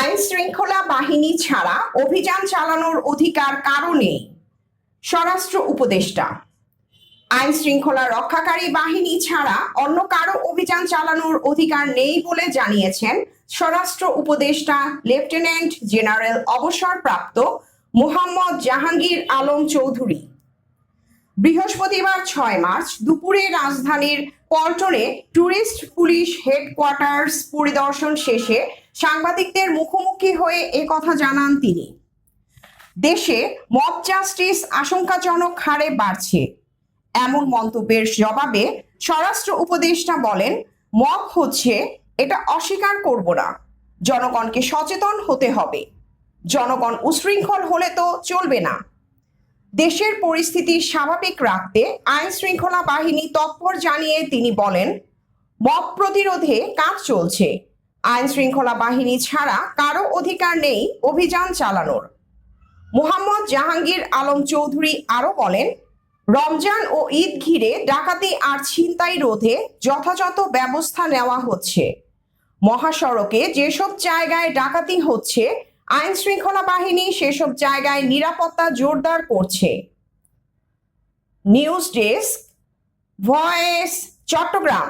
আইন শৃঙ্খলা বাহিনী ছাড়া অভিযান চালানোর অধিকার কারও নেই স্বরাষ্ট্র উপদেষ্টা। আইন শৃঙ্খলা রক্ষাকারী বাহিনী ছাড়া অন্য কারও অভিযান চালানোর অধিকার নেই বলে জানিয়েছেন স্বরাষ্ট্র উপদেষ্টা লেফটেন্যান্ট জেনারেল অবসরপ্রাপ্ত মোহাম্মদ জাহাঙ্গীর আলম চৌধুরী। বৃহস্পতিবার ছয় মার্চ দুপুরে রাজধানীর পল্টনে ট্যুরিস্ট পুলিশ হেডকোয়ার্টার্স পরিদর্শন শেষে সাংবাদিকদের মুখোমুখি হয়ে এ কথা জানান তিনি। দেশে মব জাস্টিস আশঙ্কাজনক হারে বাড়ছে। এমন মন্তব্যের জবাবে স্বরাষ্ট্র উপদেষ্টা বলেন, মব হচ্ছে, এটা অস্বীকার করব না। জনগণকে সচেতন হতে হবে। জনগণ উশৃঙ্খল হলে তো চলবে না। দেশের পরিস্থিতি স্বাভাবিক রাখতে আইন শৃঙ্খলা বাহিনী তৎপর জানিয়ে তিনি বলেন, মব প্রতিরোধে কাজ চলছে। আইন শৃঙ্খলা বাহিনী ছাড়া কারও অধিকার নেই অভিযান চালানোর। মোহাম্মদ জাহাঙ্গীর আলম চৌধুরী আরও বলেন, রমজান ও ঈদ ঘিরে ডাকাতি আর ছিনতাই রোধে যথাযথ ব্যবস্থা নেওয়া হচ্ছে। মহাসড়কে যেসব জায়গায় ডাকাতি হচ্ছে আইন শৃঙ্খলা বাহিনী সেসব জায়গায় নিরাপত্তা জোরদার করছে। News desk voice Chattogram.